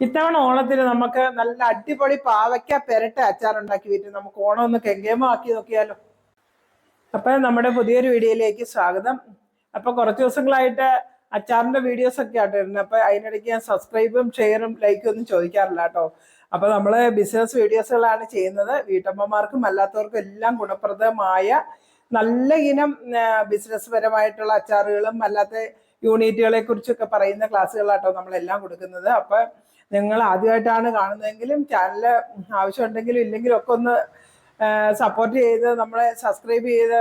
ഇത്തവണ ഓണത്തിന് നമുക്ക് നല്ല അടിപൊളി പാവയ്ക്ക പെരട്ട അച്ചാർ ഉണ്ടാക്കി വിറ്റ് നമുക്ക് ഓണം ഒന്ന് കെങ്കേമോ ആക്കി നോക്കിയാലോ അപ്പൊ നമ്മുടെ പുതിയൊരു വീഡിയോയിലേക്ക് സ്വാഗതം. അപ്പൊ കുറച്ച് ദിവസങ്ങളായിട്ട് അച്ചാറിന്റെ വീഡിയോസ് ഒക്കെ വരുന്നത് അപ്പൊ അതിനിടയ്ക്ക് ഞാൻ സബ്സ്ക്രൈബും ഷെയറും ലൈക്കും ഒന്നും ചോദിക്കാറില്ല കേട്ടോ. അപ്പൊ നമ്മൾ ബിസിനസ് വീഡിയോസുകളാണ് ചെയ്യുന്നത്. വീട്ടമ്മമാർക്കും അല്ലാത്തവർക്കും എല്ലാം ഗുണപ്രദമായ നല്ല ഇനം ബിസിനസ് പരമായിട്ടുള്ള അച്ചാറുകളും അല്ലാത്ത യൂണിറ്റുകളെ കുറിച്ചൊക്കെ പറയുന്ന ക്ലാസ്സുകളാട്ടോ നമ്മളെല്ലാം കൊടുക്കുന്നത്. അപ്പൊ നിങ്ങൾ ആദ്യമായിട്ടാണ് കാണുന്നതെങ്കിലും ചാനൽ ആവശ്യമുണ്ടെങ്കിലും ഇല്ലെങ്കിലും ഒക്കെ ഒന്ന് സപ്പോർട്ട് ചെയ്ത് നമ്മളെ സബ്സ്ക്രൈബ് ചെയ്ത്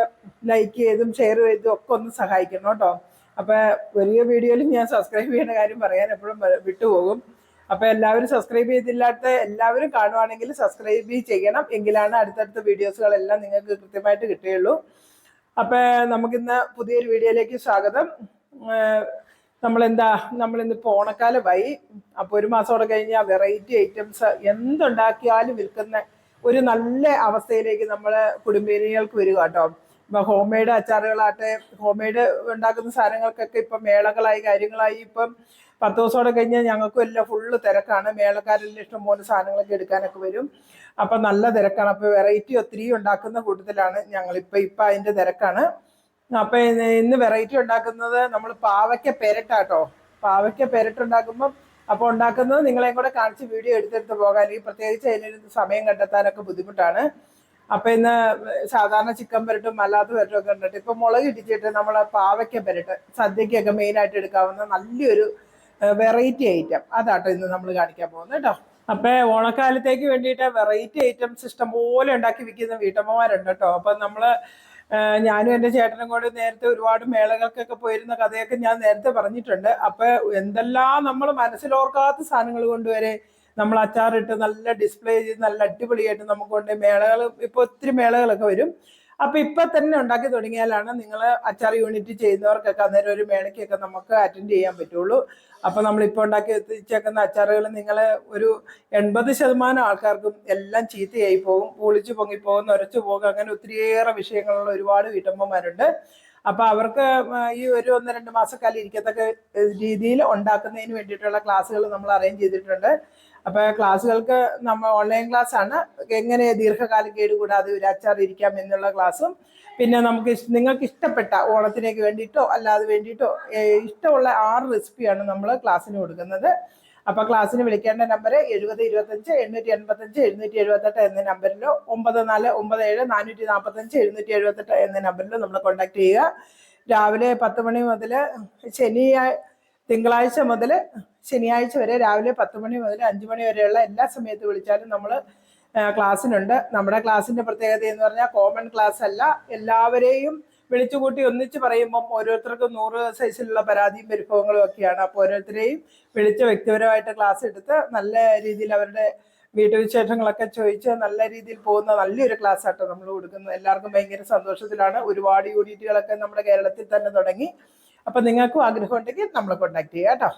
ലൈക്ക് ചെയ്തും ഷെയർ ചെയ്തും ഒക്കെ ഒന്ന് സഹായിക്കണം കേട്ടോ. അപ്പൊ വലിയ വീഡിയോയിലും ഞാൻ സബ്സ്ക്രൈബ് ചെയ്യുന്ന കാര്യം പറയാൻ എപ്പോഴും വിട്ടുപോകും. അപ്പൊ എല്ലാവരും സബ്സ്ക്രൈബ് ചെയ്തില്ലാത്ത എല്ലാവരും കാണുവാണെങ്കിൽ സബ്സ്ക്രൈബ് ചെയ്യണം. എങ്കിലാണ് അടുത്തടുത്ത വീഡിയോസുകളെല്ലാം നിങ്ങൾക്ക് കൃത്യമായിട്ട് കിട്ടുകയുള്ളൂ. അപ്പൊ നമുക്കിന്ന് പുതിയൊരു വീഡിയോയിലേക്ക് സ്വാഗതം. നമ്മളെന്താ നമ്മളിന്നിപ്പോൾ ഓണക്കാലമായി. അപ്പോൾ ഒരു മാസത്തോടെ കഴിഞ്ഞാൽ വെറൈറ്റി ഐറ്റംസ് എന്തുണ്ടാക്കിയാലും വിൽക്കുന്ന ഒരു നല്ല അവസ്ഥയിലേക്ക് നമ്മൾ കുടുംബിനികൾക്ക് വരിക കേട്ടോ. ഇപ്പം ഹോം മെയ്ഡ് അച്ചാറുകളാട്ടെ ഹോം മെയ്ഡ് ഉണ്ടാക്കുന്ന സാധനങ്ങൾക്കൊക്കെ ഇപ്പം മേളകളായി കാര്യങ്ങളായി. ഇപ്പം പത്ത് ദിവസത്തോടെ കഴിഞ്ഞാൽ ഞങ്ങൾക്കും എല്ലാം ഫുള്ള് തിരക്കാണ്. മേളക്കാരെല്ലാം ഇഷ്ടംപോലെ സാധനങ്ങളൊക്കെ എടുക്കാനൊക്കെ വരും. അപ്പം നല്ല തിരക്കാണ്. അപ്പോൾ വെറൈറ്റി ഒത്തിരി ഉണ്ടാക്കുന്ന കൂട്ടത്തിലാണ് ഞങ്ങളിപ്പോൾ ഇപ്പം അതിന്റെ തിരക്കാണ്. അപ്പൊ ഇന്ന് വെറൈറ്റി ഉണ്ടാക്കുന്നത് നമ്മൾ പാവയ്ക്ക പെരട്ടാട്ടോ. പാവയ്ക്ക പെരട്ടുണ്ടാക്കുമ്പോൾ അപ്പോൾ ഉണ്ടാക്കുന്നത് നിങ്ങളെയും കൂടെ കാണിച്ച് വീഡിയോ എടുത്തെടുത്ത് പോകാൻ. ഈ പ്രത്യേകിച്ച് അതിനൊരു സമയം കണ്ടെത്താനൊക്കെ ബുദ്ധിമുട്ടാണ്. അപ്പൊ ഇന്ന് സാധാരണ ചിക്കൻ പെരട്ടും അല്ലാത്ത പെരട്ടും ഒക്കെ ഉണ്ടിട്ട് ഇപ്പൊ മുളക് ഇടിച്ചിട്ട് നമ്മൾ പാവയ്ക്ക പെരട്ട് സദ്യക്കൊക്കെ മെയിൻ ആയിട്ട് എടുക്കാവുന്ന നല്ലൊരു വെറൈറ്റി ഐറ്റം അതാട്ടോ ഇന്ന് നമ്മൾ കാണിക്കാൻ പോകുന്നത് കേട്ടോ. അപ്പൊ ഓണക്കാലത്തേക്ക് വേണ്ടിയിട്ട് വെറൈറ്റി ഐറ്റംസ് ഇഷ്ടംപോലെ ഉണ്ടാക്കി വിൽക്കുന്ന വീട്ടമ്മമാരുണ്ട് കേട്ടോ. അപ്പൊ നമ്മൾ ഞാനും എന്റെ ചേട്ടനും കൂടെ നേരത്തെ ഒരുപാട് മേളകൾക്കൊക്കെ പോയിരുന്ന കഥയൊക്കെ ഞാൻ നേരത്തെ പറഞ്ഞിട്ടുണ്ട്. അപ്പൊ എന്തെല്ലാം നമ്മൾ മനസ്സിലോർക്കാത്ത സാധനങ്ങൾ കൊണ്ടുവരെ നമ്മൾ അച്ചാറിട്ട് നല്ല ഡിസ്പ്ലേ ചെയ്ത് നല്ല അടിപൊളിയായിട്ട് നമുക്ക് കൊണ്ട് മേളകൾ ഇപ്പൊ ഒത്തിരി മേളകളൊക്കെ വരും. അപ്പൊ ഇപ്പൊ തന്നെ ഉണ്ടാക്കി തുടങ്ങിയാലാണ് നിങ്ങൾ അച്ചാർ യൂണിറ്റ് ചെയ്യുന്നവർക്കൊക്കെ അന്നേരം ഒരു മേളയ്ക്കൊക്കെ നമുക്ക് അറ്റൻഡ് ചെയ്യാൻ പറ്റുള്ളൂ. അപ്പൊ നമ്മൾ ഇപ്പൊ ഉണ്ടാക്കി എത്തിച്ചേക്കുന്ന അച്ചാറുകൾ നിങ്ങൾ ഒരു എൺപത് ശതമാനം ആൾക്കാർക്കും എല്ലാം ചീത്തയായി പോകും. പൊളിച്ചു പൊങ്ങിപ്പോകും നൊരച്ചു പോകും അങ്ങനെ ഒത്തിരിയേറെ വിഷയങ്ങളുള്ള ഒരുപാട് വീട്ടമ്മമാരുണ്ട്. അപ്പൊ അവർക്ക് ഈ ഒരു ഒന്ന് രണ്ട് മാസക്കാലം ഇരിക്കത്തക്ക രീതിയിൽ ഉണ്ടാക്കുന്നതിന് വേണ്ടിയിട്ടുള്ള ക്ലാസ്സുകൾ നമ്മൾ അറേഞ്ച് ചെയ്തിട്ടുണ്ട്. അപ്പൊ ക്ലാസ്സുകൾക്ക് നമ്മൾ ഓൺലൈൻ ക്ലാസ് ആണ് എങ്ങനെ ദീർഘകാലം കേടുകൂടാതെ ഒരു അച്ചാർ ഇരിക്കാം എന്നുള്ള ക്ലാസ്സും പിന്നെ നമുക്ക് നിങ്ങൾക്ക് ഇഷ്ടപ്പെട്ട ഓണത്തിനേക്ക് വേണ്ടിയിട്ടോ അല്ലാതെ വേണ്ടിയിട്ടോ ഇഷ്ടമുള്ള ആറ് റെസിപ്പിയാണ് നമ്മൾ ക്ലാസ്സിന് കൊടുക്കുന്നത്. അപ്പൊ ക്ലാസ്സിന് വിളിക്കേണ്ട നമ്പർ എഴുപത് ഇരുപത്തഞ്ച് എണ്ണൂറ്റി എൺപത്തഞ്ച് എഴുന്നൂറ്റി എഴുപത്തെട്ട് എന്ന നമ്പറിലോ ഒമ്പത് നാല് ഒമ്പത് ഏഴ് നാനൂറ്റി നാൽപ്പത്തഞ്ച് എഴുന്നൂറ്റി എഴുപത്തെട്ട് എന്ന നമ്പറിലോ നമ്മൾ കോൺടാക്ട് ചെയ്യുക. രാവിലെ പത്ത് മണി മുതൽ ശനിയാഴ്ച തിങ്കളാഴ്ച മുതൽ ശനിയാഴ്ച വരെ രാവിലെ പത്ത് മണി മുതൽ അഞ്ച് മണി വരെയുള്ള എല്ലാ സമയത്ത് വിളിച്ചാലും നമ്മൾ ക്ലാസ്സിനുണ്ട്. നമ്മുടെ ക്ലാസ്സിന്റെ പ്രത്യേകത എന്ന് പറഞ്ഞാൽ കോമൺ ക്ലാസ് അല്ല. എല്ലാവരെയും വിളിച്ചുകൂട്ടി ഒന്നിച്ച് പറയുമ്പം ഓരോരുത്തർക്കും നൂറ് സൈസിലുള്ള പരാതിയും പരിഭവങ്ങളും ഒക്കെയാണ്. അപ്പോൾ ഓരോരുത്തരെയും വിളിച്ച് വ്യക്തിപരമായിട്ട് ക്ലാസ് എടുത്ത് നല്ല രീതിയിൽ അവരുടെ വീട്ടുവിശേഷങ്ങളൊക്കെ ചോദിച്ച് നല്ല രീതിയിൽ പോകുന്ന നല്ലൊരു ക്ലാസ് ആട്ടോ നമ്മൾ കൊടുക്കുന്നത്. എല്ലാവർക്കും ഭയങ്കര സന്തോഷത്തിലാണ്. ഒരുപാട് യൂണിറ്റുകളൊക്കെ നമ്മുടെ കേരളത്തിൽ തന്നെ തുടങ്ങി. അപ്പൊ നിങ്ങൾക്കും ആഗ്രഹം ഉണ്ടെങ്കിൽ നമ്മളെ കോണ്ടാക്ട് ചെയ്യാം കേട്ടോ.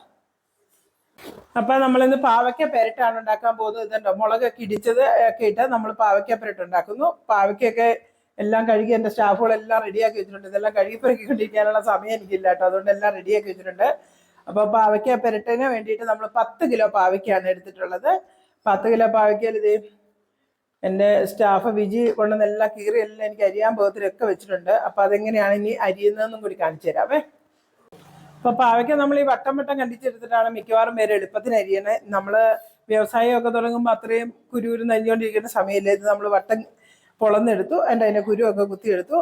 അപ്പൊ നമ്മളിന്ന് പാവയ്ക്ക പെരട്ടാണ് ഉണ്ടാക്കാൻ പോകുന്നത്. ഇതുണ്ടോ? മുളകൊക്കെ ഇടിച്ചത് ഒക്കെ ഇട്ട് നമ്മൾ പാവയ്ക്ക പെരട്ട് ഉണ്ടാക്കുന്നു. പാവയ്ക്കൊക്കെ എല്ലാം കഴുകി എന്റെ സ്റ്റാഫുകളെല്ലാം റെഡിയാക്കി വെച്ചിട്ടുണ്ട്. ഇതെല്ലാം കഴുകി പെറുക്കിക്കൊണ്ടിരിക്കാനുള്ള സമയം എനിക്കില്ല കേട്ടോ. അതുകൊണ്ട് എല്ലാം റെഡിയാക്കി വെച്ചിട്ടുണ്ട്. അപ്പോൾ പാവയ്ക്ക പെരട്ടിന് വേണ്ടിയിട്ട് നമ്മൾ പത്ത് കിലോ പാവയ്ക്കാണ് എടുത്തിട്ടുള്ളത്. പത്ത് കിലോ പാവയ്ക്കയിൽ ഇത് എന്റെ സ്റ്റാഫ് വിജി കൊണ്ടുവന്നെല്ലാം കീറി എല്ലാം എനിക്ക് അരിയാൻ പോകത്തിലൊക്കെ വെച്ചിട്ടുണ്ട്. അപ്പോൾ അതെങ്ങനെയാണ് ഇനി അരിയുന്നതെന്നും കൂടി കാണിച്ചു തരാമേ അപ്പൊ പാവയ്ക്ക നമ്മൾ ഈ വട്ടം വട്ടം കണ്ടിച്ചെടുത്തിട്ടാണ് മിക്കവാറും പേര് എളുപ്പത്തിന് അരിയണേ. നമ്മൾ വ്യവസായമൊക്കെ തുടങ്ങുമ്പോൾ അത്രയും കുരുവിന് നരിഞ്ഞുകൊണ്ടിരിക്കുന്ന സമയമില്ല ഇത് നമ്മൾ വട്ടം പൊളന്നെടുത്തു. അതിന്റെ അതിന്റെ കുരുവൊക്കെ കുത്തിയെടുത്തു.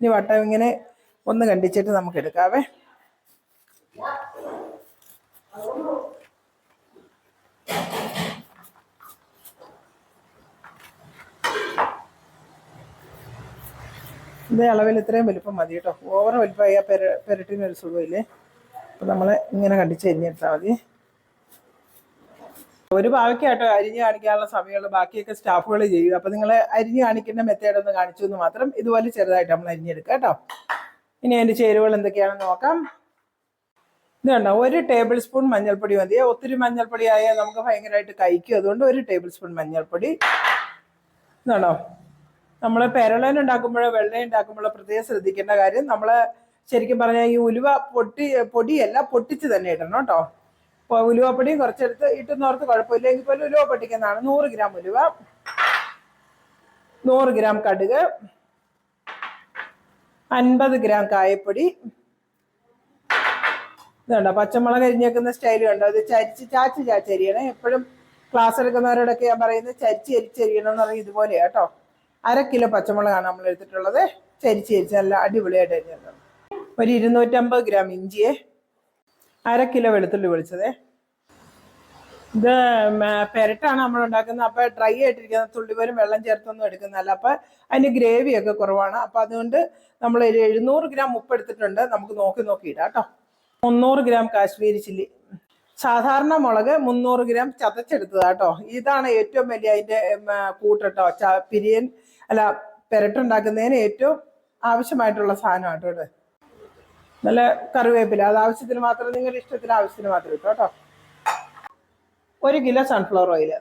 ഇനി വട്ടം ഇങ്ങനെ ഒന്ന് കണ്ടിച്ചിട്ട് നമുക്ക് എടുക്കാവേ. ഇതേ അളവിൽ ഇത്രയും വലിപ്പം മതി കേട്ടോ. ഓവർ വലിപ്പമായി ആ പെര പെരട്ടിനൊരു സുഖമില്ലേ? അപ്പം നമ്മൾ ഇങ്ങനെ കണ്ടിച്ച് അരിഞ്ഞെടുത്താൽ മതി. ഒരു ഭാഗക്കാട്ടോ അരിഞ്ഞ് കാണിക്കാനുള്ള സമയമുള്ള. ബാക്കിയൊക്കെ സ്റ്റാഫുകൾ ചെയ്യും അപ്പം നിങ്ങൾ അരിഞ്ഞ് കാണിക്കുന്ന മെത്തേഡ് ഒന്ന് കാണിച്ചു എന്ന് മാത്രം ഇതുപോലെ ചെറുതായിട്ട് നമ്മൾ അരിഞ്ഞെടുക്കുക കേട്ടോ. ഇനി അതിന്റെ ചേരുവകൾ എന്തൊക്കെയാണെന്ന് നോക്കാം. ഇതുണ്ട് ഒരു ടേബിൾ സ്പൂൺ മഞ്ഞൾപ്പൊടി മതി. ഒത്തിരി മഞ്ഞൾപ്പൊടി ആയാൽ നമുക്ക് ഭയങ്കരമായിട്ട് കഴിക്കും. അതുകൊണ്ട് ഒരു ടേബിൾ സ്പൂൺ മഞ്ഞൾപ്പൊടി ഇതാണോ നമ്മൾ പെരളൻ ഉണ്ടാക്കുമ്പോഴോ വെള്ളം ഉണ്ടാക്കുമ്പോഴോ പ്രത്യേകം ശ്രദ്ധിക്കേണ്ട കാര്യം നമ്മൾ ശരിക്കും പറഞ്ഞാൽ ഈ ഉലുവ പൊട്ടി പൊടിയല്ല പൊട്ടിച്ച് തന്നെ ഇടണം കേട്ടോ. ഉലുവപ്പൊടിയും കുറച്ചെടുത്ത് ഇട്ടുന്നോർത്ത് കുഴപ്പമില്ലെങ്കിൽ പോലും ഉലുവ പൊട്ടിക്കുന്നതാണ്. നൂറ് ഗ്രാം ഉലുവ നൂറ് ഗ്രാം കടുക് അൻപത് ഗ്രാം കായപ്പൊടി. ഇതുണ്ടോ? പച്ചമുളക് അരിഞ്ഞേക്കുന്ന സ്റ്റൈൽ കണ്ടോ അത് ചരിച്ച് ചാച്ച് ചാച്ചരിയണേ എപ്പോഴും ക്ലാസ് എടുക്കുന്നവരോടൊക്കെ ഞാൻ പറയുന്നത് ചരിച്ച് എരിച്ചെരിയണം എന്ന് പറയുന്നത് ഇതുപോലെ കേട്ടോ. അര കിലോ പച്ചമുളകാണ് നമ്മൾ എടുത്തിട്ടുള്ളത് ചരിച്ച് എരിച്ച് നല്ല അടിപൊളിയായിട്ട് അരിഞ്ഞിട്ടുണ്ട് ഒരു ഇരുന്നൂറ്റമ്പത് ഗ്രാം ഇഞ്ചിയെ അര കിലോ വെളുത്തുള്ളി പൊളിച്ചതേ. ഇത് പെരട്ടാണ് നമ്മൾ ഉണ്ടാക്കുന്നത്. അപ്പൊ ഡ്രൈ ആയിട്ടിരിക്കുന്ന തുള്ളി പോലും വെള്ളം ചേർത്തൊന്നും എടുക്കുന്നതല്ല അപ്പൊ അതിന് ഗ്രേവി ഒക്കെ കുറവാണ്. അപ്പൊ അതുകൊണ്ട് നമ്മൾ ഒരു എഴുന്നൂറ് ഗ്രാം ഉപ്പ് എടുത്തിട്ടുണ്ട്. നമുക്ക് നോക്കി നോക്കി ഇടാം കേട്ടോ. മുന്നൂറ് ഗ്രാം കാശ്മീരി ചില്ലി. സാധാരണ മുളക് മുന്നൂറ് ഗ്രാം ചതച്ചെടുത്തതാ കേട്ടോ. ഇതാണ് ഏറ്റവും വലിയ അതിന്റെ കൂട്ടട്ടോ പിരിയൻ അല്ല പെരട്ടുണ്ടാക്കുന്നതിന് ഏറ്റവും ആവശ്യമായിട്ടുള്ള സാധനം കേട്ടോ ഇത്. നല്ല കറിവേപ്പില. അത് ആവശ്യത്തിന് മാത്രം നിങ്ങളുടെ ഇഷ്ടത്തിന് ആവശ്യത്തിന് മാത്രം ഇട്ടോ കേട്ടോ? ഒരു കിലോ സൺഫ്ലവർ ഓയിൽ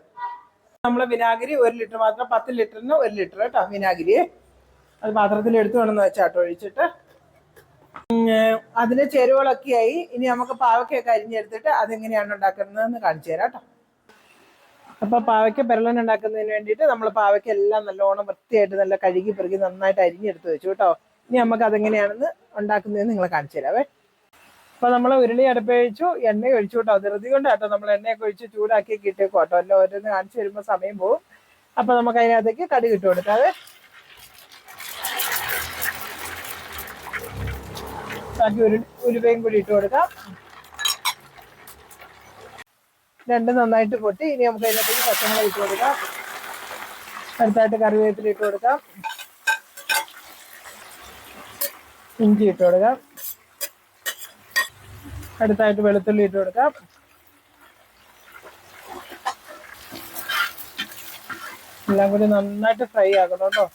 നമ്മൾ വിനാഗിരി ഒരു ലിറ്റർ മാത്രം പത്ത് ലിറ്ററിന് ഒരു ലിറ്റർ കേട്ടോ വിനാഗിരി. അത് പാത്രത്തിൽ എടുത്തു വേണമെന്ന് വെച്ചാട്ടോ ഒഴിച്ചിട്ട്. അതിന് ചേരുവകളൊക്കെ ആയി. ഇനി നമുക്ക് പാവയ്ക്കൊക്കെ അരിഞ്ഞെടുത്തിട്ട് അതെങ്ങനെയാണ് ഉണ്ടാക്കുന്നതെന്ന് കാണിച്ചു തരാം കേട്ടോ. അപ്പൊ പാവയ്ക്ക പെരളൻ ഉണ്ടാക്കുന്നതിന് വേണ്ടിയിട്ട് നമ്മൾ പാവയ്ക്ക എല്ലാം നല്ലോണം വൃത്തിയായിട്ട് നല്ല കഴുകി പെറുകി നന്നായിട്ട് അരിഞ്ഞെടുത്ത് വെച്ചു കേട്ടോ. ഇനി നമുക്ക് അതെങ്ങനെയാണെന്ന് ഉണ്ടാക്കുന്നതെന്ന് നിങ്ങളെ കാണിച്ചു തരാവേ. അപ്പൊ നമ്മൾ ഉരുളി അടുപ്പഴിച്ചു എണ്ണ ഒഴിച്ചു കേട്ടോ. ധൃതി കൊണ്ട് കേട്ടോ നമ്മൾ എണ്ണയൊക്കെ ഒഴിച്ച് ചൂടാക്കി കിട്ടിയേക്കും കേട്ടോ. എല്ലാം ഓരോന്ന് കാണിച്ചു വരുമ്പോൾ സമയം പോകും അപ്പൊ നമുക്ക് അതിനകത്തേക്ക് കടുക് ഇട്ട് കൊടുക്കാതെ ബാക്കി ഒരു ഉലുവയും കൂടി ഇട്ട് കൊടുക്കാം. രണ്ടും നന്നായിട്ട് പൊട്ടി. ഇനി നമുക്ക് അതിനകത്തേക്ക് പച്ചമുളക് ഇട്ട് കൊടുക്കാം. അടുത്തായിട്ട് കറിവേപ്പില ഇട്ട് കൊടുക്കാം. ഇഞ്ചി ഇട്ട് കൊടുക്കാം. അടുത്തായിട്ട് വെളുത്തുള്ളി ഇട്ട് കൊടുക്കാം. എല്ലാം കൂടി നന്നായിട്ട് ഫ്രൈ ആക്കണം കേട്ടോ.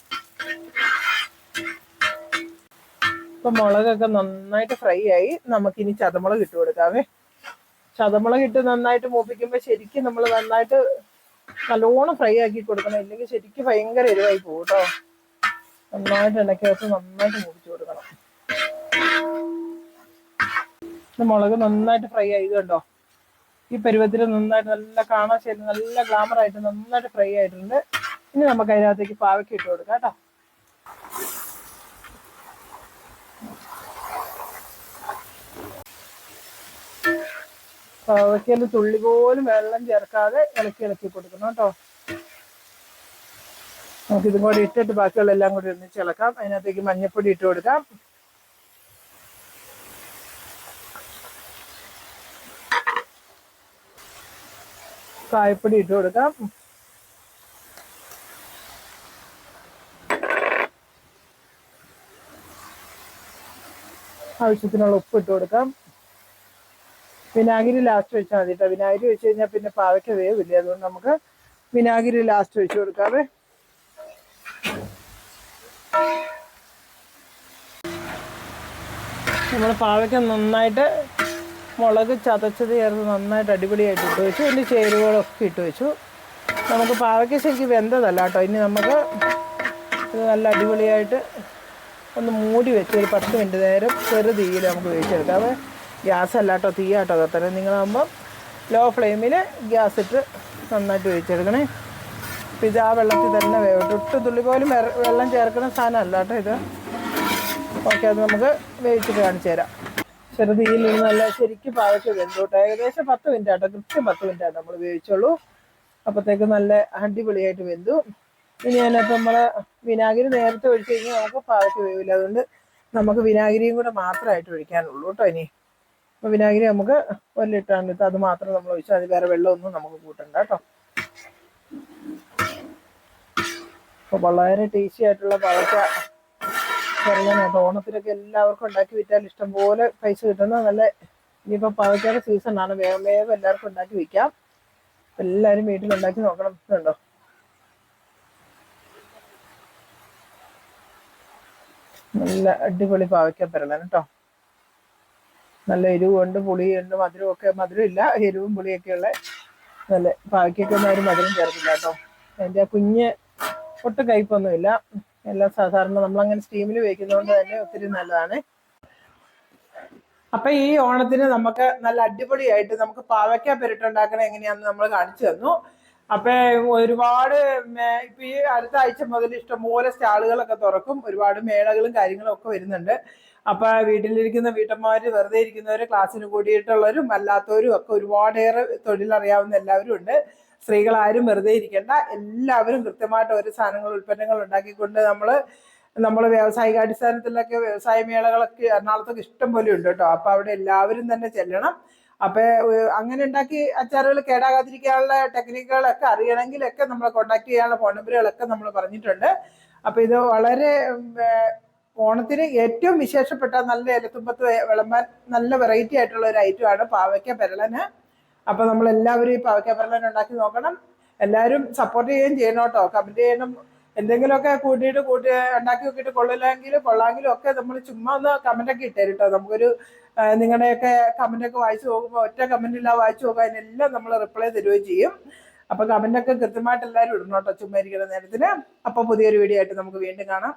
ഇപ്പൊ മുളകൊക്കെ നന്നായിട്ട് ഫ്രൈ ആയി. നമുക്കിനി ചതമുളക് ഇട്ട് കൊടുക്കാവേ. ചതമുളക് ഇട്ട് നന്നായിട്ട് മൂപ്പിക്കുമ്പോൾ ശരിക്കും നമ്മൾ നന്നായിട്ട് നല്ലോണം ഫ്രൈ ആക്കി കൊടുക്കണം. ഇല്ലെങ്കിൽ ശരിക്കും ഭയങ്കര എരിവായി പോകും കേട്ടോ. നന്നായിട്ട് ഇണക്കകത്ത് നന്നായിട്ട് മൂപ്പിച്ചു കൊടുക്കണം. മുളക് നന്നായിട്ട് ഫ്രൈ ആയി കണ്ടോ? ഈ പരുവത്തിൽ നന്നായിട്ട് നല്ല കാണാൻ ശരി നല്ല ഗ്ലാമർ ആയിട്ട് നന്നായിട്ട് ഫ്രൈ ആയിട്ടുണ്ട്. ഇനി നമുക്ക് അതിനകത്തേക്ക് പാവയ്ക്ക് ഇട്ട് കൊടുക്കാം കേട്ടോ. പാവയ്ക്കയിൽ തുള്ളി പോലും വെള്ളം ചേർക്കാതെ ഇളക്കി ഇളക്കി കൊടുക്കണം കേട്ടോ. നമുക്ക് ഇതും കൂടി ഇട്ടിട്ട് ബാക്കിയുള്ള എല്ലാം കൂടി ഒന്നിച്ച് ഇളക്കാം. അതിനകത്തേക്ക് മഞ്ഞപ്പൊടി ഇട്ട് കൊടുക്കാം. കായപ്പൊടി ഇട്ട് കൊടുക്കാം. ആവശ്യത്തിനുള്ള ഉപ്പ് ഇട്ട് കൊടുക്കാം. വിനാഗിരി ലാസ്റ്റ് വെച്ചാൽ മതി കേട്ടോ വിനാഗിരി വെച്ച് കഴിഞ്ഞാൽ പിന്നെ പാവയ്ക്ക വേവില്ല? അതുകൊണ്ട് നമുക്ക് വിനാഗിരി ലാസ്റ്റ് വെച്ച് കൊടുക്കാവേ. നമ്മൾ പാവയ്ക്ക നന്നായിട്ട് മുളക് ചതച്ചത് ചേർത്ത് നന്നായിട്ട് അടിപൊളിയായിട്ട് ഇട്ട് വെച്ചു. അതിന്റെ ചേരുവകളൊക്കെ ഇട്ട് വെച്ചു. നമുക്ക് പാവയ്ക്ക ശരിക്കും വെന്തതല്ല കേട്ടോ. ഇനി നമുക്ക് ഇത് നല്ല അടിപൊളിയായിട്ട് ഒന്ന് മൂടി വെച്ച് ഒരു പത്ത് മിനിറ്റ് നേരം ചെറു തീയിൽ നമുക്ക് വേവിച്ചെടുക്കാം. അത് ഗ്യാസ് അല്ല കേട്ടോ തീയാട്ടോ തന്നെ നിങ്ങളാകുമ്പം ലോ ഫ്ലെയിമിൽ ഗ്യാസ് ഇട്ട് നന്നായിട്ട് വേവിച്ചെടുക്കണേ. അപ്പം ഇത് ആ വെള്ളത്തിൽ തന്നെ വേവട്ടെ ഒട്ടും തുള്ളി പോലും വെള്ളം ചേർക്കുന്ന സാധനമല്ല കേട്ടോ ഇത്. ഓക്കെ അത് നമുക്ക് വേവിച്ചിട്ട് കാണിച്ചു തരാം ചെറുതീയിൽ നിന്ന് നല്ല ശരിക്കും പാകത്തിൽ വെന്തോട്ടെ. ഏകദേശം പത്ത് മിനിറ്റ് ആട്ടോ കൃത്യം പത്ത് മിനിറ്റ് ആട്ടോ നമ്മൾ ഉപയോഗിച്ചുള്ളൂ. അപ്പോഴത്തേക്ക് നല്ല അടിപൊളിയായിട്ട് വെന്തു. ഇനി അതിനകത്ത് നമ്മൾ വിനാഗിരി നേരത്തെ ഒഴിച്ച് കഴിഞ്ഞാൽ നമുക്ക് പാകത്തിൽ വേവില്ല. അതുകൊണ്ട് നമുക്ക് വിനാഗിരിയും കൂടെ മാത്രമായിട്ട് ഒഴിക്കാനുള്ളൂ കേട്ടോ ഇനി. അപ്പോൾ വിനാഗിരി നമുക്ക് ഒരു ഇത് അത് മാത്രം നമ്മൾ ഒഴിച്ചാൽ അത് വേറെ വെള്ളമൊന്നും നമുക്ക് കൂട്ടണ്ട കേട്ടോ. അപ്പോൾ വളരെ ടേസ്റ്റി ആയിട്ടുള്ള പാവയ്ക്ക പറയാനായിട്ട് ഓണത്തിനൊക്കെ എല്ലാവർക്കും ഉണ്ടാക്കി വിറ്റാൽ ഇഷ്ടം പോലെ പൈസ കിട്ടുന്ന. നല്ല ഇനിയിപ്പോൾ സീസൺ സീസണാണ് വേഗം വേഗം എല്ലാവർക്കും ഉണ്ടാക്കി വിൽക്കാം. എല്ലാവരും വീട്ടിലുണ്ടാക്കി നോക്കണം. ഇതുണ്ടോ നല്ല അടിപൊളി പാവയ്ക്ക പെരളാണ് കേട്ടോ. നല്ല എരിവുണ്ട് പുളിയുണ്ട് മധുരമൊക്കെ മധുരമില്ല എരിവും പുളിയൊക്കെ ഉള്ള നല്ല പാവയ്ക്കൊക്കെ ഒന്നും ആരും മധുരം ചേർക്കില്ല കേട്ടോ. അതിന്റെ കുഞ്ഞ് ഒട്ടും കയ്പൊന്നുമില്ല. എല്ലാം സാധാരണ നമ്മൾ അങ്ങനെ സ്റ്റീമിൽ ഉപയോഗിക്കുന്നതുകൊണ്ട് തന്നെ ഒത്തിരി നല്ലതാണ്. അപ്പൊ ഈ ഓണത്തിന് നമുക്ക് നല്ല അടിപൊളിയായിട്ട് നമുക്ക് പാവയ്ക്ക പെരട്ടുണ്ടാക്കണ എങ്ങനെയാന്ന് നമ്മൾ കാണിച്ചു തന്നു. അപ്പൊ ഒരുപാട് ഇപ്പൊ ഈ അടുത്ത ആഴ്ച മുതൽ ഇഷ്ടംപോലെ സ്റ്റാളുകളൊക്കെ തുറക്കും. ഒരുപാട് മേളകളും കാര്യങ്ങളും ഒക്കെ വരുന്നുണ്ട്. അപ്പൊ വീട്ടിലിരിക്കുന്ന വീട്ടമ്മമാര് വെറുതെ ഇരിക്കുന്നവര് ക്ലാസ്സിന് കൂടിയിട്ടുള്ളവരും അല്ലാത്തവരും ഒക്കെ ഒരുപാടേറെ തൊഴിലറിയാവുന്ന എല്ലാവരും ഉണ്ട്. സ്ത്രീകൾ ആരും വെറുതെ ഇരിക്കേണ്ട. എല്ലാവരും കൃത്യമായിട്ട് ഓരോ സാധനങ്ങൾ ഉൽപ്പന്നങ്ങൾ ഉണ്ടാക്കിക്കൊണ്ട് നമ്മൾ നമ്മൾ വ്യാവസായികാടിസ്ഥാനത്തിലൊക്കെ വ്യവസായ മേളകളൊക്കെ എറണാകുളത്തൊക്കെ ഇഷ്ടം പോലെ ഉണ്ട് കേട്ടോ. അപ്പൊ അവിടെ എല്ലാവരും തന്നെ ചെല്ലണം. അപ്പൊ ഏഹ്, അങ്ങനെ ഉണ്ടാക്കി അച്ചാറുകൾ കേടാകാതിരിക്കാനുള്ള ടെക്നിക്കുകളൊക്കെ അറിയണമെങ്കിലൊക്കെ നമ്മളെ കോൺടാക്ട് ചെയ്യാനുള്ള ഫോൺ നമ്പറുകളൊക്കെ നമ്മൾ പറഞ്ഞിട്ടുണ്ട്. അപ്പൊ ഇത് വളരെ ഓണത്തിന് ഏറ്റവും വിശേഷപ്പെട്ട നല്ല ഇലത്തുമ്പത്ത് വിളമ്പാൻ നല്ല വെറൈറ്റി ആയിട്ടുള്ള ഒരു ഐറ്റമാണ് പാവയ്ക്ക പെരളന്. അപ്പൊ നമ്മൾ എല്ലാവരും ഈ പാവയ്ക്ക പെരളൻ ഉണ്ടാക്കി നോക്കണം. എല്ലാവരും സപ്പോർട്ട് ചെയ്യുകയും ചെയ്യണം കേട്ടോ. കമന്റ് ചെയ്യണം. എന്തെങ്കിലുമൊക്കെ കൂട്ടിയിട്ട് കൂട്ടി ഉണ്ടാക്കി നോക്കിയിട്ട് കൊള്ളില്ലെങ്കിലും കൊള്ളാമെങ്കിലും ഒക്കെ നമ്മൾ ചുമ്മാ ഒന്ന് കമന്റ് ഒക്കെ ഇട്ടേരും കേട്ടോ. നമുക്കൊരു നിങ്ങളുടെയൊക്കെ കമന്റ് ഒക്കെ വായിച്ചു നോക്കുമ്പോൾ ഒറ്റ കമന്റ് ഇല്ല വായിച്ചു നോക്കുക അതിനെല്ലാം നമ്മൾ റിപ്ലൈ തരുകയും ചെയ്യും. അപ്പൊ കമന്റ് ഒക്കെ കൃത്യമായിട്ട് എല്ലാവരും ഇടണം കേട്ടോ. ചുമ്മാ ഇരിക്കുന്ന നേരത്തിന്. അപ്പൊ പുതിയൊരു വീഡിയോ ആയിട്ട് നമുക്ക് വീണ്ടും കാണാം.